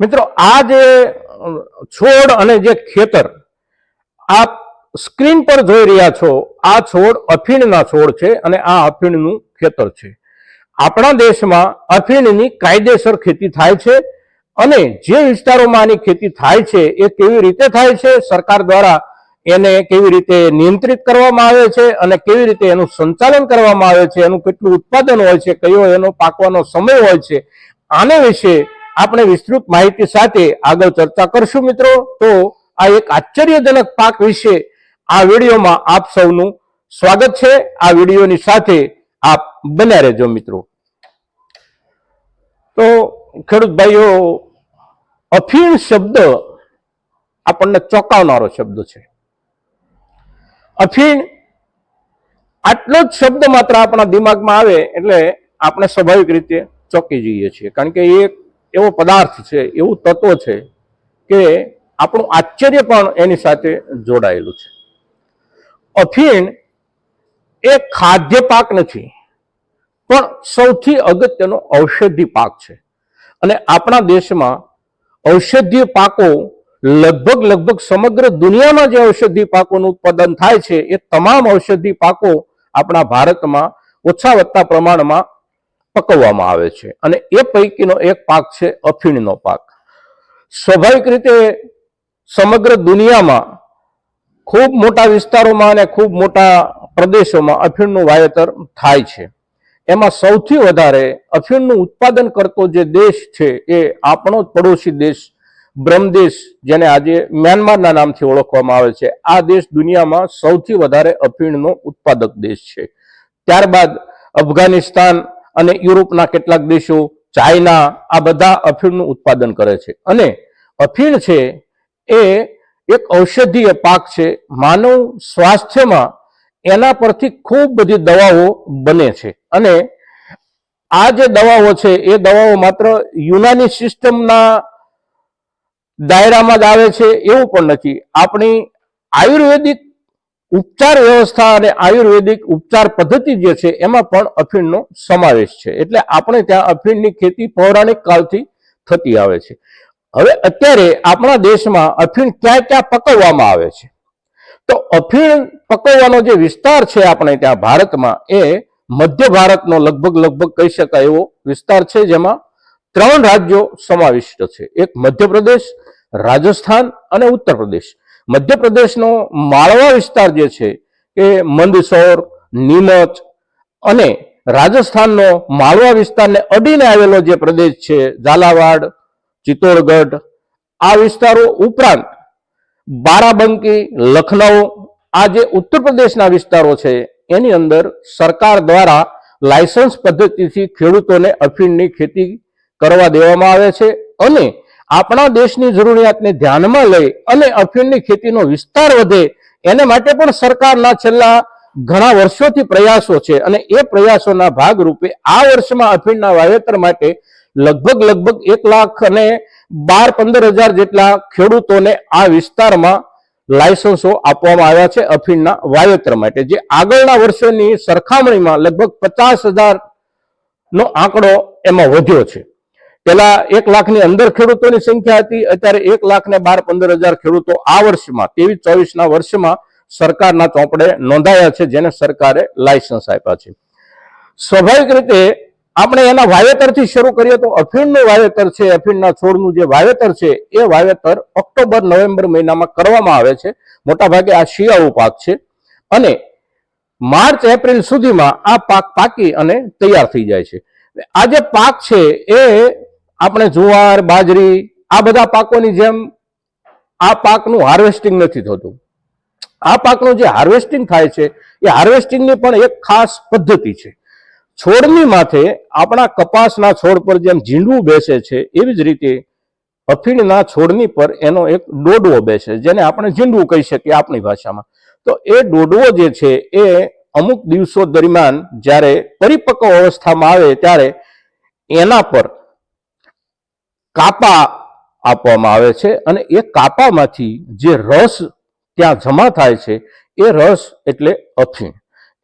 મિત્રો, આ જે છોડ અને જે ખેતર, આપ સ્ક્રીન પર જોઈ રહ્યા છો, આ છોડ અફીણના છોડ છે અને આ અફીણનું ખેતર છે. આપણા દેશમાં અફીણની કાયદેસર ખેતી થાય છે અને જે વિસ્તારોમાં આની ખેતી થાય છે એ કેવી રીતે થાય છે, સરકાર દ્વારા એને કેવી રીતે નિયંત્રિત કરવામાં આવે છે અને કેવી રીતે એનું સંચાલન કરવામાં આવે છે, એનું કેટલું ઉત્પાદન હોય છે, કયો એનો પાકવાનો સમય હોય છે, આને વિશે આપણે વિસ્તૃત માહિતી સાથે આગળ ચર્ચા કરશું મિત્રો. તો આ એક આશ્ચર્યજનક પાક વિશે આ વિડીયોમાં આપ સૌનું સ્વાગત છે. આ વિડીયોની સાથે આપ બન્યા રહેજો મિત્રો. તો ખેડૂત ભાઈઓ, અફીણ શબ્દ આપણને ચોંકાવનારો શબ્દ છે. અફીણ આટલો જ શબ્દ માત્ર આપણા દિમાગમાં આવે એટલે આપણે સ્વાભાવિક રીતે ચોંકી જઈએ છીએ. કારણ કે એક એવો પદાર્થ છે, એવું તત્વ છે કે આપણું આશ્ચર્ય પણ એની સાથે જોડાયેલું છે. અફીણ એ ખાદ્ય પાક નથી, પણ સૌથી અગત્યનો ઔષધિ પાક છે. અને આપણા દેશમાં ઔષધીય પાકો લગભગ લગભગ સમગ્ર દુનિયામાં જે ઔષધિ પાકોનું ઉત્પાદન થાય છે, એ તમામ ઔષધિ પાકો આપણા ભારતમાં ઓછા વધતા પ્રમાણમાં પકવવામાં આવે છે. અને એ પૈકીનો એક પાક છે અફીણનો પાક. સ્વાભાવિક રીતે સમગ્ર દુનિયામાં ખૂબ મોટા વિસ્તારોમાં અને ખૂબ મોટા પ્રદેશોમાં અફીણનું વાવેતર થાય છે. એમાં સૌથી વધારે અફીણનું ઉત્પાદન કરતો જે દેશ છે એ આપણો જ પડોશી દેશ બ્રહ્મદેશ, જેને આજે મ્યાનમારના નામથી ઓળખવામાં આવે છે. આ દેશ દુનિયામાં સૌથી વધારે અફીણનો ઉત્પાદક દેશ છે. ત્યારબાદ અફઘાનિસ્તાન અને યુરોપના કેટલાક દેશો, ચાઇના, આ બધા અફીણનું ઉત્પાદન કરે છે. અને અફીણ છે એ એક ઔષધીય પાક છે. માનવ સ્વાસ્થ્યમાં એના પરથી ખૂબ બધી દવાઓ બને છે. અને આ જે દવાઓ છે, એ દવાઓ માત્ર યુનાની સિસ્ટમના દાયરામાં જ આવે છે એવું પણ નથી. આપણી આયુર્વેદિક ઉપચાર વ્યવસ્થા અને આયુર્વેદિક ઉપચાર પદ્ધતિ જે છે, એમાં પણ અફીણનો સમાવેશ છે. એટલે આપણે ત્યાં અફીણની ખેતી પૌરાણિક કાળથી થતી આવે છે. હવે અત્યારે આપણા દેશમાં અફીણ ક્યાં ક્યાં પકવવામાં આવે છે? તો અફીણ પકવવાનો જે વિસ્તાર છે આપણે ત્યાં ભારતમાં એ મધ્ય ભારતનો લગભગ લગભગ કહી શકાય એવો વિસ્તાર છે, જેમાં ત્રણ રાજ્યો સમાવિષ્ટ છે. એક મધ્યપ્રદેશ, રાજસ્થાન અને ઉત્તર પ્રદેશ મધ્યપ્રદેશનો માળવા વિસ્તાર જે છે એ મંદસૌર, નીમચ અને રાજસ્થાનનો માળવા વિસ્તારને અડીને આવેલો જે પ્રદેશ છે, ઝાલાવાડ, ચિત્તોડગઢ, આ વિસ્તારો ઉપરાંત બારાબંકી, લખનઉ, આ જે ઉત્તર પ્રદેશના વિસ્તારો છે, એની અંદર સરકાર દ્વારા લાયસન્સ પદ્ધતિથી ખેડૂતોને અફીણની ખેતી કરવા દેવામાં આવે છે અને આપણા દેશની જરૂરિયાતને ધ્યાનમાં લઈ અને અફીણની ખેતીનો વિસ્તાર વધે, એને માટે પણ સરકારના છેલ્લા ઘણા વર્ષોથી પ્રયાસો છે. અને એ પ્રયાસોના ભાગરૂપે આ વર્ષમાં અફીણના વાવેતર માટે લગભગ લગભગ એક લાખ અને બાર પંદર હજાર જેટલા ખેડૂતોને આ વિસ્તારમાં લાયસન્સો આપવામાં આવ્યા છે અફીણના વાવેતર માટે. જે આગળના વર્ષોની સરખામણીમાં લગભગ પચાસ નો આંકડો એમાં વધ્યો છે. પેલા એક લાખની અંદર ખેડૂતોની સંખ્યા હતી, અત્યારે એક લાખ ને બાર, પંદર હજાર ખેડૂતો આ વર્ષમાં ત્રેવીસ ચોવીસના વર્ષમાં સરકારના ચોપડે નોંધાયા છે, જેને સરકારે લાયસન્સ આપ્યા છે. સ્વાભાવિક રીતે આપણે એના વાવેતરથી શરૂ કરીએ તો અફીણનું વાવેતર છે, અફીણના છોડનું જે વાવેતર છે, એ વાવેતર ઓક્ટોબર, નવેમ્બર મહિનામાં કરવામાં આવે છે. મોટાભાગે આ શિયાળુ પાક છે. અને માર્ચ, એપ્રિલ સુધીમાં આ પાક પાકી અને તૈયાર થઈ જાય છે. આ જે પાક છે એ આપણે જુવાર, બાજરી, આ બધા પાકોની જેમ આ પાકનું હાર્વેસ્ટિંગ નથી થતું. આ પાકનું જે હાર્વેસ્ટિંગ થાય છે, એ હાર્વેસ્ટિંગની પણ એક ખાસ પદ્ધતિ છે. છોડની માથે આપણા કપાસના છોડ પર જેમ ઝીંડવું બેસે છે, એવી જ રીતે અફીણના છોડની પર એનો એક ડોડવો બેસે, જેને આપણે ઝીંડવું કહી શકીએ આપણી ભાષામાં. તો એ ડોડવો જે છે, એ અમુક દિવસો દરમિયાન જ્યારે પરિપક્વ અવસ્થામાં આવે ત્યારે એના પર કાપા આપવામાં આવે છે અને એ કાપામાંથી જે રસ ત્યાં જમા થાય છે, એ રસ એટલે અફીણ.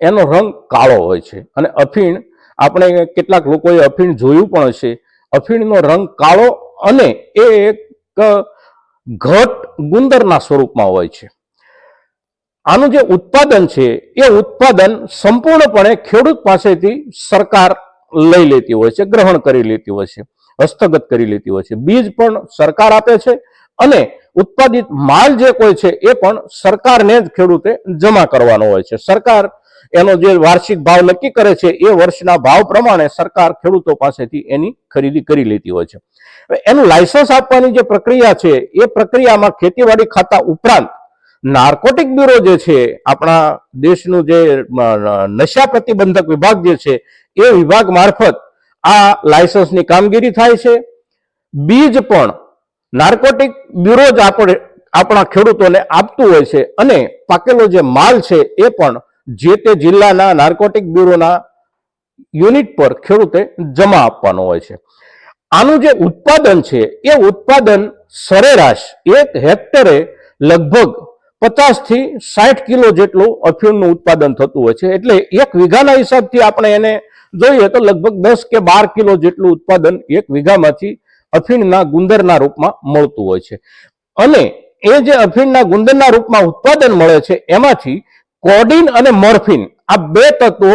એનો રંગ કાળો હોય છે. અને અફીણ, આપણે કેટલાક લોકોએ અફીણ જોયું પણ હશે. અફીણનો રંગ કાળો અને એ એક ઘટ ગુંદરના સ્વરૂપમાં હોય છે. આનું જે ઉત્પાદન છે, એ ઉત્પાદન સંપૂર્ણપણે ખેડૂત પાસેથી સરકાર લઈ લેતી હોય છે, ગ્રહણ કરી લેતી હોય છે. હસ્તગત કરી લેતી હોય છે. બીજ પણ સરકાર આપે છે અને ઉત્પાદિત માલ જે કોઈ છે એ પણ સરકારને જ ખેડૂતે જમા કરવાનો હોય છે. સરકાર એનો જે વાર્ષિક ભાવ નક્કી કરે છે એ વર્ષના ભાવ પ્રમાણે સરકાર ખેડૂતો પાસેથી એની ખરીદી કરી લેતી હોય છે. એનું લાયસન્સ આપવાની જે પ્રક્રિયા છે એ પ્રક્રિયામાં ખેતીવાડી ખાતા ઉપરાંત નાર્કોટિક બ્યુરો જે છે, આપણા દેશનું જે નશા પ્રતિબંધક વિભાગ જે છે એ વિભાગ મારફત આ લાયસન્સની કામગીરી થાય છે. બીજ પણ નાર્કોટિક બ્યુરો જ આપણે, આપણા ખેડૂતોને આપતું હોય છે અને પાકેલો જે માલ છે એ પણ જે તે જિલ્લાના નાર્કોટિક બ્યુરોના યુનિટ પર ખેડૂતે જમા આપવાનો હોય છે. આનું જે ઉત્પાદન છે એ ઉત્પાદન સરેરાશ એક હેક્ટરે લગભગ પચાસથી સાઠ કિલો જેટલું અફીણનું ઉત્પાદન થતું હોય છે. એટલે એક વીઘાના હિસાબથી આપણે એને જોઈએ તો લગભગ દસ કે બાર કિલો જેટલું ઉત્પાદન એક વીઘામાંથી અફીણના ગુંદરના રૂપમાં મળતું હોય છે. અને એ જે અફીણના ગુંદરના રૂપમાં ઉત્પાદન મળે છે, એમાંથી કોડિન અને મોર્ફિન આ બે તત્વો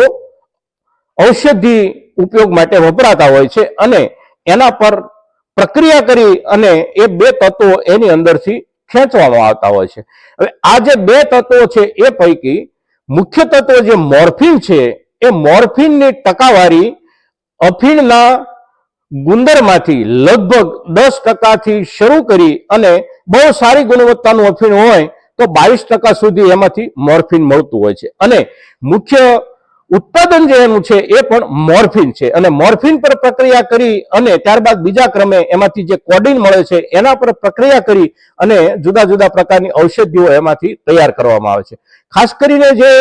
ઔષધિ ઉપયોગ માટે વપરાતા હોય છે અને એના પર પ્રક્રિયા કરી અને એ બે તત્વો એની અંદરથી ખેંચવામાં આવતા હોય છે. હવે આ જે બે તત્વો છે, એ પૈકી મુખ્ય તત્વ જે મોર્ફિન છે એ મોર્ફિનની ટકાવારી અફીણના ગુંદરમાંથી લગભગ દસ ટકાથી શરૂ કરી અને બહુ સારી ગુણવત્તાનું અફીણ હોય તો બાવીસ ટકા સુધી એમાંથી મોર્ફિન મળતું હોય છે. અને મુખ્ય ઉત્પાદન જે એનું છે એ પણ મોર્ફિન છે. અને મોર્ફિન પર પ્રક્રિયા કરી અને ત્યારબાદ બીજા ક્રમે એમાંથી જે કોડિન મળે છે એના પર પ્રક્રિયા કરી અને જુદા જુદા પ્રકારની ઔષધિઓ એમાંથી તૈયાર કરવામાં આવે છે. ખાસ કરીને જે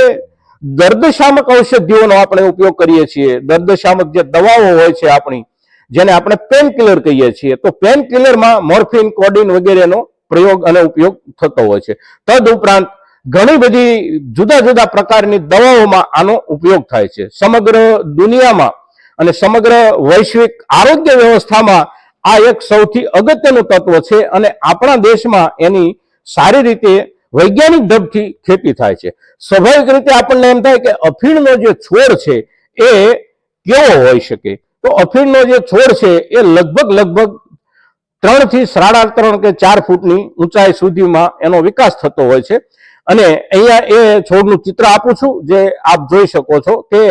દર્દશામક ઔષધિઓનો આપણે ઉપયોગ કરીએ છીએ. દર્દશામક જે દવાઓ હોય છે આપણી, જેને આપણે પેન કિલર કહીએ છીએ. તો પેન કિલરમાં મોર્ફિન કોડિન વગેરેનો પ્રયોગ અને ઉપયોગ થતો હોય છે. તદ ઉપરાંત ઘણી બધી જુદા જુદા પ્રકારની દવાઓમાં આનો ઉપયોગ થાય છે. સમગ્ર દુનિયામાં અને સમગ્ર વૈશ્વિક આરોગ્ય વ્યવસ્થામાં આ એક સૌથી અગત્યનું તત્વ છે અને આપણા દેશમાં એની સારી રીતે વૈજ્ઞાનિક ઢબથી ખેતી થાય છે. સ્વાભાવિક રીતે આપણને એમ થાય કે અફીણનો જે છોડ છે એ કેવો હોઈ શકે? તો અફીણનો જે છોડ છે એ લગભગ લગભગ ત્રણથી સાડા ત્રણ કે ચાર ફૂટની ઊંચાઈ સુધીમાં એનો વિકાસ થતો હોય છે. અને અહીંયા એ છોડનું ચિત્ર આપું છું જે આપ જોઈ શકો છો કે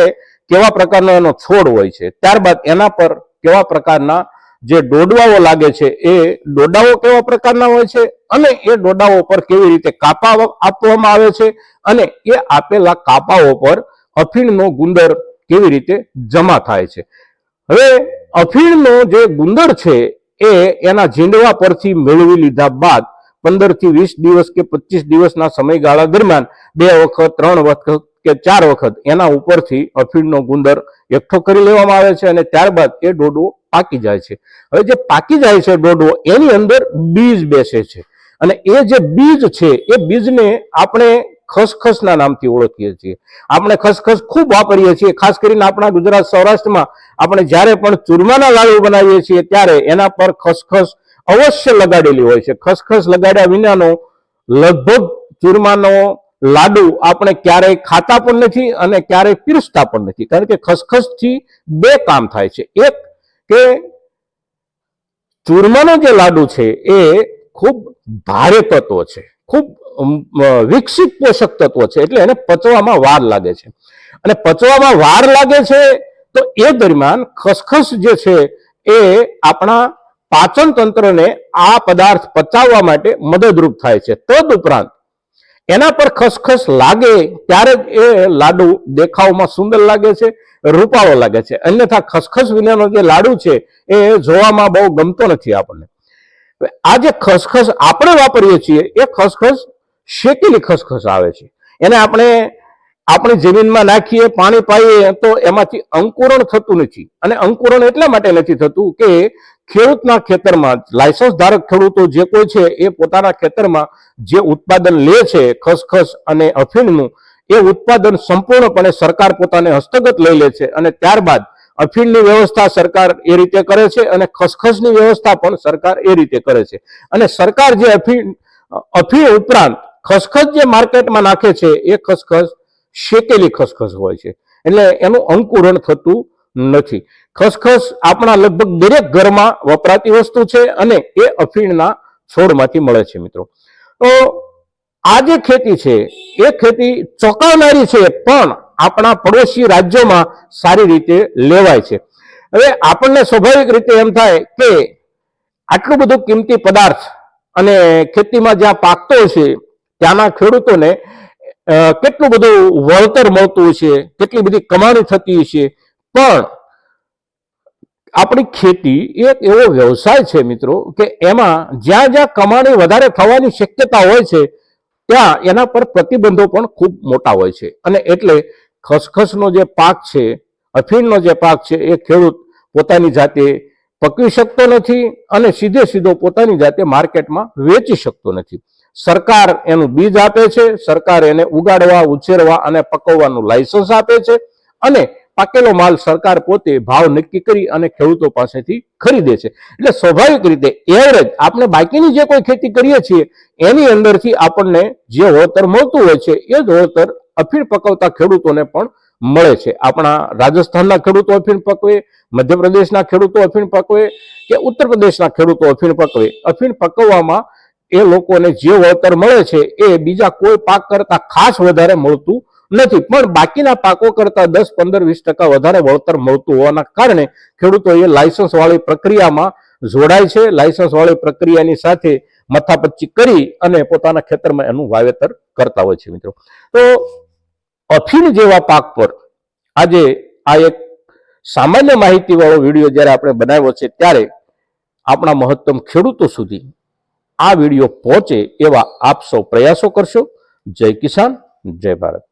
કેવા પ્રકારનો એનો છોડ હોય છે. ત્યારબાદ એના પર કેવા પ્રકારના જે ડોડવાઓ લાગે છે એ ડોડાઓ કેવા પ્રકારના હોય છે અને એ ડોડાઓ પર કેવી રીતે કાપા આપવામાં આવે છે અને એ આપેલા કાપાઓ પર અફીણનો ગુંદર કેવી રીતે જમા થાય છે. હવે અફીણનો જે ગુંદર છે એ એના ઝીંડવા પરથી મેળવી લીધા બાદ પંદરથી વીસ દિવસ કે પચીસ દિવસના સમયગાળા દરમિયાન બે વખત, ત્રણ વખત કે ચાર વખત એના ઉપરથી અફીણનો ગુંદર એકઠો કરી લેવામાં આવે છે અને ત્યારબાદ એ ડોડો પાકી જાય છે. હવે જે પાકી જાય છે ડોડો, એની અંદર બીજ બેસે છે. અને એ જે બીજ છે, એ બીજને આપણે ખસખસના નામથી ઓળખીએ છીએ. આપણે ખસખસ ખૂબ વાપરીએ છીએ, ખાસ કરીને આપણા ગુજરાત સૌરાષ્ટ્રમાં. આપણે જ્યારે પણ ચૂરમાના લાડુ બનાવીએ છીએ, ત્યારે એના પર ખસખસ અવશ્ય લગાડેલી હોય છે. ખસખસ લગાડ્યા વિનાનો લગભગ ચૂરમાનો લાડુ આપણે ક્યારેય ખાતા પણ નથી અને ક્યારેય પીરસતા પણ નથી. કારણ કે ખસખસથી બે કામ થાય છે. એક કે ચૂરમાનો જે લાડુ છે એ ખૂબ ભારે તત્વ છે. ખૂબ વિકસિત પોષક તત્વ છે એટલે એને પચવામાં વાર લાગે છે. અને પચવામાં વાર લાગે છે તો એ દરમિયાન ખસખસ જે છે એ આપણા પાચન તંત્રને આ પદાર્થ પચાવવા માટે મદદરૂપ થાય છે. તદ ઉપરાંત એના પર ખસખસ લાગે ત્યારે એ લાડુ દેખાવમાં સુંદર લાગે છે, રૂપાળો લાગે છે. અન્યથા ખસખસ વિનાનો જે લાડુ છે, એ જોવામાં બહુ ગમતો નથી આપણને. આ જે ખસખસ આપણે વાપરીએ છીએ, એ ખસખસ શેકેલી ખસખસ આવે છે. એને આપણે આપણે જમીનમાં નાખીએ, પાણી પાઈએ, તો એમાંથી અંકુરણ થતું નથી. અને અંકુરણ એટલા માટે નથી થતું કે ખેડૂતના ખેતરમાં લાયસન્સ ધારક ખેડૂતો જે કોઈ છે એ પોતાના ખેતરમાં જે ઉત્પાદન લે છે ખસખસ અને અફીણનું, એ ઉત્પાદન સંપૂર્ણપણે સરકાર પોતાને હસ્તગત લઈ લે છે અને ત્યારબાદ અફીણની વ્યવસ્થા સરકાર એ રીતે કરે છે અને ખસખસની વ્યવસ્થા પણ સરકાર એ રીતે કરે છે. અને સરકાર જે અફીણ અફીણ ઉપરાંત ખસખસ જે માર્કેટમાં નાખે છે એ ખસખસ શેકેલી ખસખસ હોય છે. એટલે એનું અંકુરણ થતું નથી. ખસખસ આપણા લગભગ દરેક ઘરમાં વપરાતી વસ્તુ છે અને એ અફીણના છોડમાંથી મળે છે, મિત્રો. તો આ જે ખેતી છે, એ ખેતી ચોંકાવનારી છે, પણ આપણા પડોશી રાજ્યોમાં સારી રીતે લેવાય છે. હવે આપણને સ્વાભાવિક રીતે એમ થાય કે આટલું બધું કિંમતી પદાર્થ અને ખેતીમાં જ્યાં પાકતો છે, ત્યાંના ખેડૂતોને કેટલું બધું વળતર મળતું છે, કેટલી બધી કમાણી થતી છે, પણ આપણી ખેતી એક એવો વ્યવસાય છે મિત્રો કે એમાં જ્યાં જ્યાં કમાણી વધારે થવાની શક્યતા હોય છે, ત્યાં એના પર પ્રતિબંધો પણ ખૂબ મોટા હોય છે. અને એટલે ખસખસનો જે પાક છે, અફીણનો જે પાક છે, એ ખેડૂત પોતાની જાતે પકવી શકતો નથી અને સીધે સીધો પોતાની જાતે માર્કેટમાં વેચી શકતો નથી. સરકાર એનું બીજ આપે છે, સરકાર એને ઉગાડવા, ઉછેરવા અને પકવવાનું લાયસન્સ આપે છે અને પાકેલો માલ સરકાર પોતે ભાવ નક્કી કરી અને ખેડૂતો પાસેથી ખરીદે છે. એટલે સ્વાભાવિક રીતે એવરેજ આપણે બાકીની જે કોઈ ખેતી કરીએ છીએ, એની અંદરથી આપણને જે વળતર મળતું હોય છે, એ જ વળતર અફીણ પકવતા ખેડૂતોને પણ મળે છે. આપણા રાજસ્થાનના ખેડૂતો અફીણ પકવે, મધ્યપ્રદેશના ખેડૂતો અફીણ પકવે કે ઉત્તર પ્રદેશના ખેડૂતો અફીણ પકવે. અફીણ પકવવામાં એ લોકોને જે વળતર મળે છે, એ બીજા કોઈ પાક કરતા ખાસ વધારે મળતું નથી. પણ બાકીના પાકો કરતા દસ, પંદર, વીસ ટકા વધારે વળતર મળતું હોવાના કારણે ખેડૂતો એ લાયસન્સ વાળી પ્રક્રિયામાં જોડાય છે. લાયસન્સ વાળી પ્રક્રિયાની સાથે મથાપચ્ચી કરી અને પોતાના ખેતરમાં એનું વાવેતર કરતા હોય છે મિત્રો. તો અફીણ જેવા પાક પર આજે આ એક સામાન્ય માહિતી વાળો વીડિયો જ્યારે આપણે બનાવ્યો છે ત્યારે આપણા મહત્તમ ખેડૂતો સુધી આ વીડિયો પહોંચે એવા આપ સૌ પ્રયાસો કરશો. જય કિસાન, જય ભારત.